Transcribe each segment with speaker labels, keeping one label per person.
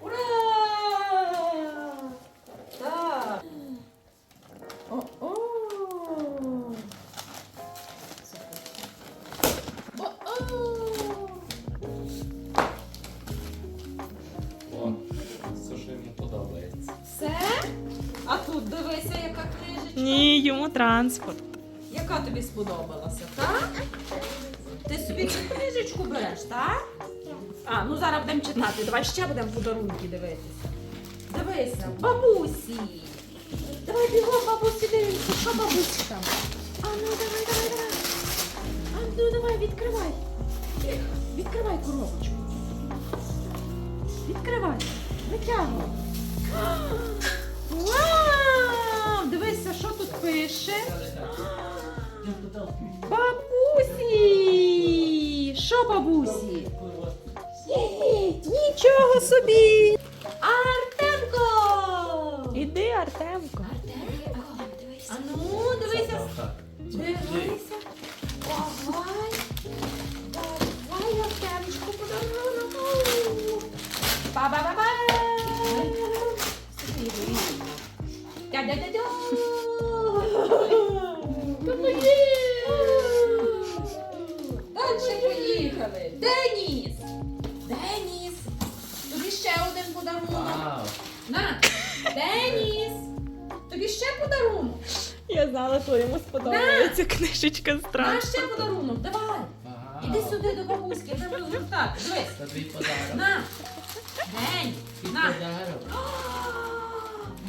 Speaker 1: Ура! Так. О-о!
Speaker 2: О, все, що йому подобається.
Speaker 1: Все? А тут дивися, яка книжечка.
Speaker 3: Ні, йому транспорт.
Speaker 1: Яка тобі сподобалася, так? Ти собі цю книжечку береш, так? А, ну зараз будемо читати. Давай ще будемо подарунки дивитися. Дивися, бабусі. Давай бігом, бабусі, дивимося, що бабусі там. А ну давай, давай, давай. А ну давай, відкривай. Відкривай коробочку. Відкривай. Витягуй. Дивися, що тут пише. Бабусі! Що бабусі? Ні, Нічого собі! Артемко!
Speaker 3: Іди, Артемко. Артемко!
Speaker 1: А ну, дивися. Дивися. Давай. Давай, Артемчику, подарунок. Ба-ба-ба-ба. Дя-дя-дя-дя. Дальше
Speaker 3: сподобається книжечка з
Speaker 1: На ще подарунок. Давай. Іди сюди до бабуськи, я вже розвертати. Дивись.
Speaker 2: Це твій подарок.
Speaker 1: На. День. На.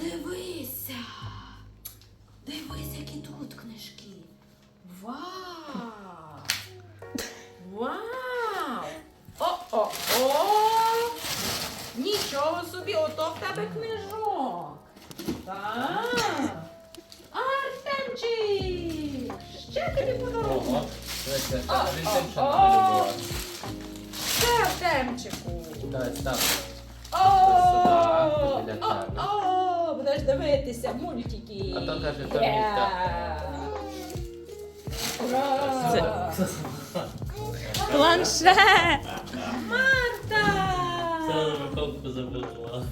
Speaker 1: Дивися. Дивись, які тут книжки. Вау. Вау. О-о-о. Нічого собі, ото в тебе книжок. Так.
Speaker 2: Це
Speaker 1: о, о.
Speaker 2: намалював.
Speaker 1: Ще Артемчику.
Speaker 2: Давай, став.
Speaker 1: О,
Speaker 2: Сюди, біля
Speaker 1: о,
Speaker 2: тебе.
Speaker 1: о, будеш дивитися мультики.
Speaker 2: А то каже, то мій
Speaker 1: Є. Ура!
Speaker 3: Планшет!
Speaker 1: Марта!
Speaker 2: руховку забула.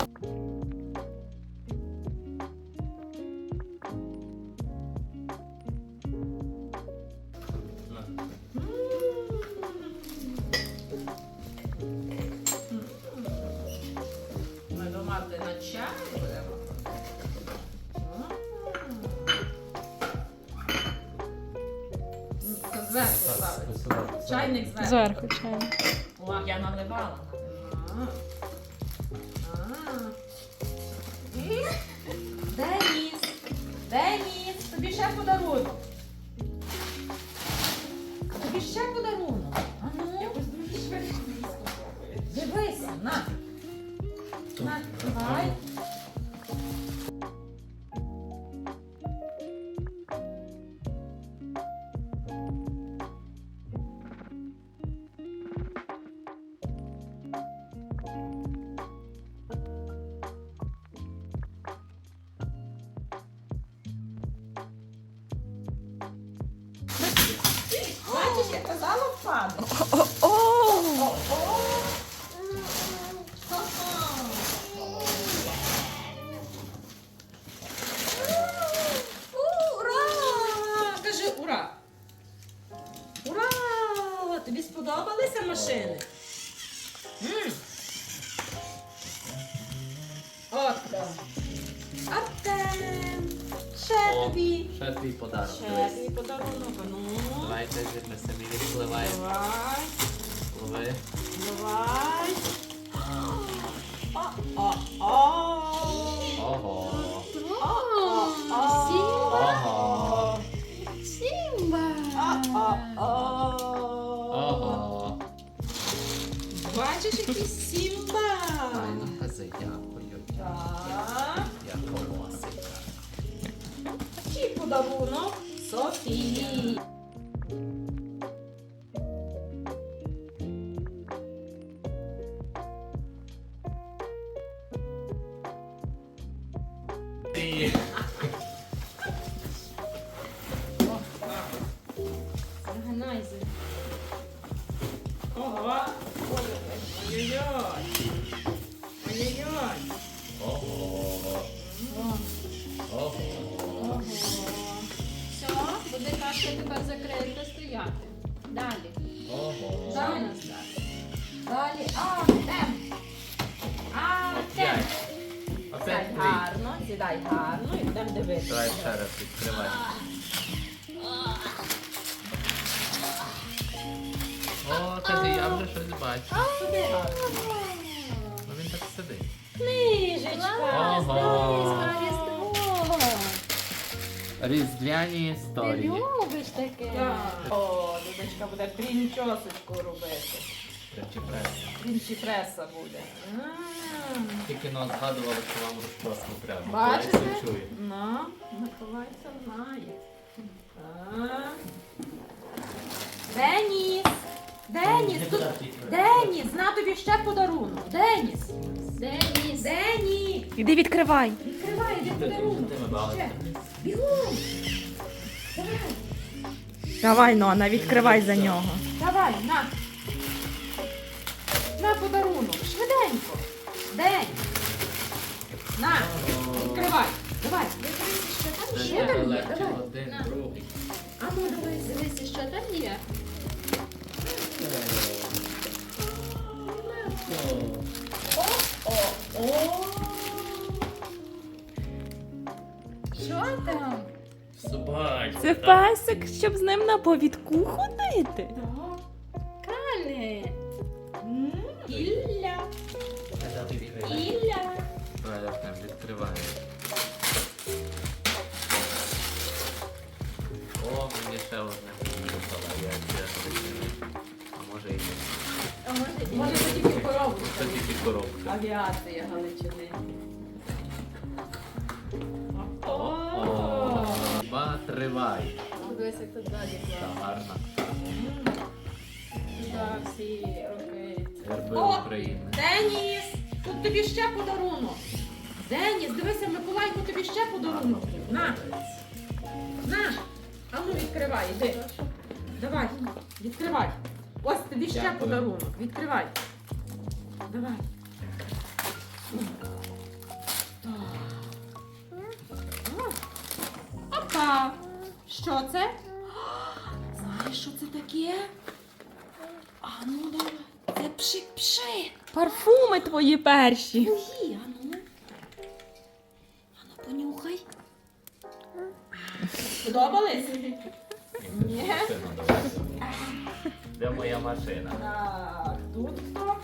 Speaker 1: Чайник зверху.
Speaker 3: Зверху чай.
Speaker 1: О, я наливала. Деніс! Деніс! Тобі ще подарунок. Тобі ще подарунок. А ну. Якось дуже швидко. Дивися, на. На, давай. Казала впаде.
Speaker 3: О-о!
Speaker 1: Ура! Кажи ура! Ура! Тобі сподобалися машини? М. От. Артем! Ще
Speaker 2: О,
Speaker 1: тобі!
Speaker 2: Ще твій подарок.
Speaker 1: Ще
Speaker 2: дивись.
Speaker 1: тобі подарунок. Ну.
Speaker 2: Давайте ми самі відпливаємо.
Speaker 1: Давай,
Speaker 2: Лови.
Speaker 1: давай. О-о-о!
Speaker 2: Ого.
Speaker 1: Ого!
Speaker 3: Сімба!
Speaker 2: Ого.
Speaker 1: Бачиш, який Сімба?
Speaker 2: Ай, ну кази, дякую.
Speaker 1: Так.
Speaker 2: Колосика.
Speaker 1: Чий подарунок? Софії.
Speaker 2: Ти.
Speaker 1: Сідай гарно, сідай гарно і будемо
Speaker 2: Давай ще раз відкривай. О, кажи, я вже щось бачу.
Speaker 1: Сюди гарно.
Speaker 2: Ну він так сидить.
Speaker 1: Книжечка.
Speaker 2: Ого.
Speaker 4: Різдво.
Speaker 2: Різдвяні
Speaker 4: Ти
Speaker 2: історії.
Speaker 4: любиш таке?
Speaker 1: Так. О, Людочка буде крінчосочку робити.
Speaker 2: Причіпреса.
Speaker 1: Крінчіпреса буде. М.
Speaker 2: Тільки нас згадували, що вам розчоску треба.
Speaker 1: Бачите?
Speaker 2: Я це чую.
Speaker 1: Ну, Миколайця знає. Так. Деніс! Деніс! Тут... Деніс! На тобі ще подарунок! Деніс!
Speaker 4: Деніс.
Speaker 1: Деніс!
Speaker 3: Іди відкривай.
Speaker 1: Відкривай, де подарунок! Ще. Бігом!
Speaker 3: Давай, Нона, відкривай за нього.
Speaker 1: Подарунок! Швиденько! День! На! Відкривай! Давай!
Speaker 4: Дивися, що там
Speaker 1: Що там є? Давай.
Speaker 2: один, другий.
Speaker 1: А ну давай!
Speaker 4: Дивися, що там є. Що там?
Speaker 2: Собака.
Speaker 3: Це песик, щоб з ним на повідку ходити.
Speaker 4: Калі.
Speaker 2: Може
Speaker 1: це тільки коробочка.
Speaker 2: Це тільки коробка.
Speaker 1: Авіація Галичини.
Speaker 2: Ба, тривай.
Speaker 4: Дивись, як тут
Speaker 2: Та гарна.
Speaker 4: Всі роки.
Speaker 2: Герби України.
Speaker 1: Деніс! Тут тобі ще подарунок. Деніс, дивися, Миколайко, тобі ще подарунок. На, на. А ну відкривай, іди. Давай, відкривай. Ось тобі ще
Speaker 2: Дякую.
Speaker 1: подарунок. Відкривай. Давай. Опа! Що це? Знаєш, що це таке? А ну давай. Це пшик-пшик.
Speaker 3: Парфуми твої перші.
Speaker 1: Твої, а ну. А ну понюхай. Сподобались? Ні.
Speaker 2: Де моя машина?
Speaker 1: Так, тут хто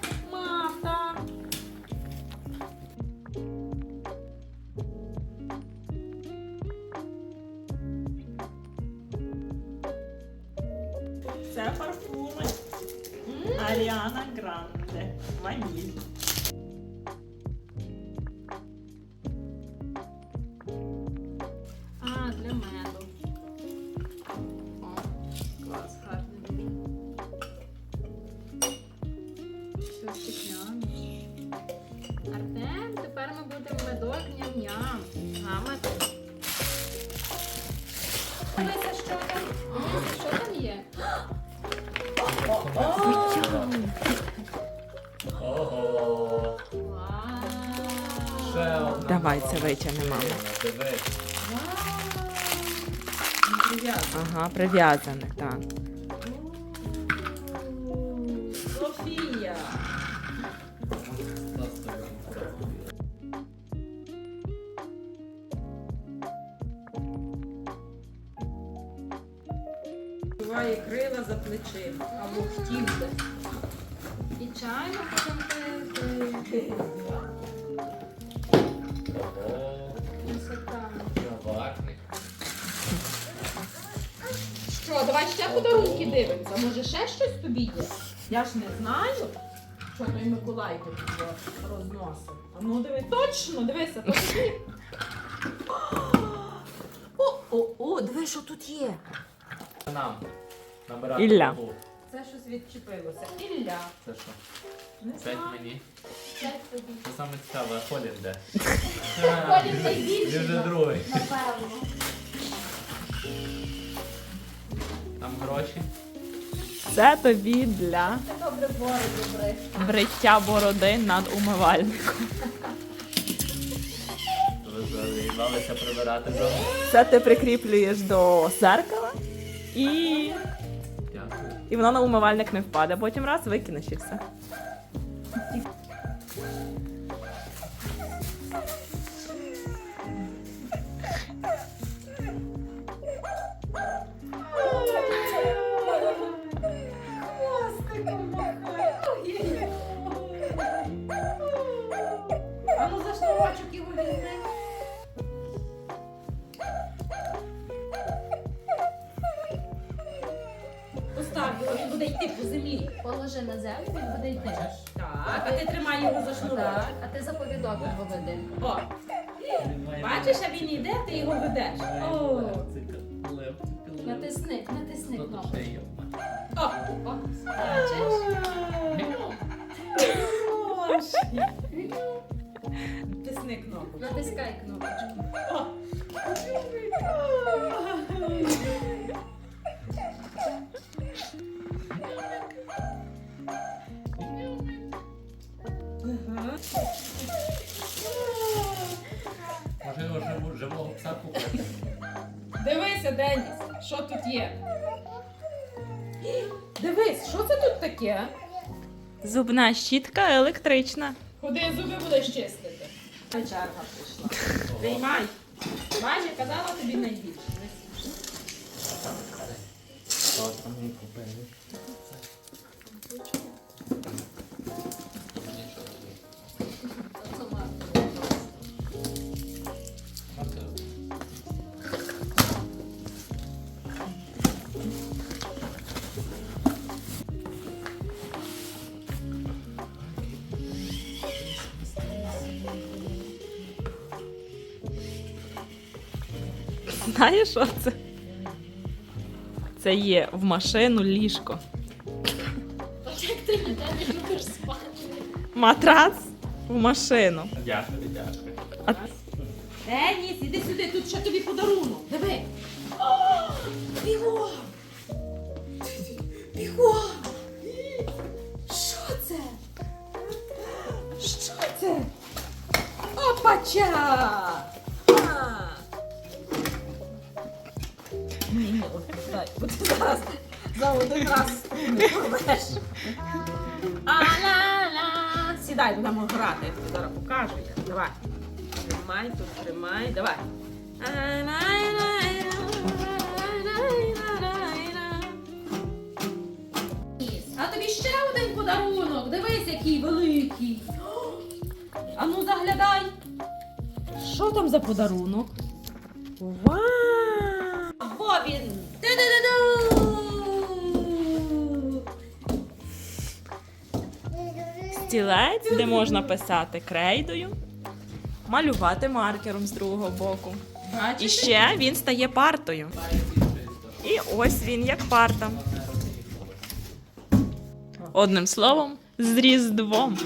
Speaker 2: Ого. Ще одна.
Speaker 3: Давай, це витягне, мама.
Speaker 2: Дивись.
Speaker 3: Ага, прив'язане, так.
Speaker 1: Софія. Буває крила за плечима, або втіль.
Speaker 4: І чайно потім пити. Красота.
Speaker 1: Що, давай ще подарунки дивимося. Може ще щось тобі є? Я ж не знаю, що той Миколай тобі розносив. А ну диви, точно, дивися, то-о-о, о, диви, що тут є.
Speaker 2: Нам. Набирати
Speaker 3: Ілля.
Speaker 2: вагу.
Speaker 1: Це щось відчепилося. Ілля.
Speaker 2: Це що?
Speaker 1: Не
Speaker 2: П'ять
Speaker 1: знаю.
Speaker 2: мені.
Speaker 4: П'ять тобі.
Speaker 2: Це саме цікаве, а Колін де?
Speaker 4: Колін найбільший,
Speaker 2: Він вже другий.
Speaker 4: Напевно.
Speaker 2: Там гроші.
Speaker 3: Це тобі для
Speaker 4: Це добре бори добре.
Speaker 3: бриття бороди над умивальником.
Speaker 2: Ви заїбалися прибирати дому.
Speaker 3: Це ти прикріплюєш до зеркала І... І воно на умивальник не впаде. Потім раз викинеш і все.
Speaker 1: А ну за шнурочок його візьми. Йти.
Speaker 4: Положи на землю, він буде йти.
Speaker 1: Так, а ти тримай його за шнурочок.
Speaker 4: Так, а ти заповідок його веди.
Speaker 1: О, бачиш, а він йде, ти його ведеш. О,
Speaker 4: Натисни, натисни кнопку.
Speaker 1: о,
Speaker 4: О, бачиш?
Speaker 1: Тисни кнопку.
Speaker 4: Натискай кнопочку.
Speaker 1: Ага. Дивись, що це тут таке?
Speaker 3: Зубна щітка електрична.
Speaker 1: Ходи, зуби будеш чистити. Черга прийшла. Приймай. Майже казала тобі найбільше.
Speaker 2: Що там мені купили?
Speaker 3: Знаєш, що це? Це є в машину ліжко.
Speaker 4: Як ти ніде не любиш спати?
Speaker 3: Матрас в машину.
Speaker 2: Дякую, дякую.
Speaker 3: А
Speaker 1: Деніс, іди сюди, тут ще тобі подарунок. Диви. О, Бігом! Бігом! Що це? Що це? Опача! А-ла-ла! Сідай, будемо грати, я тобі зараз покажу. Давай. Тримай, тут тримай, давай. А тобі ще один подарунок. Дивись, який великий. А ну заглядай. Що там за подарунок? Вау! Во! Ду-ду-ду-ду!
Speaker 3: Стілець, де можна писати крейдою, малювати маркером з другого боку. І ще він стає партою. І ось він як парта. Одним словом, з різдвом.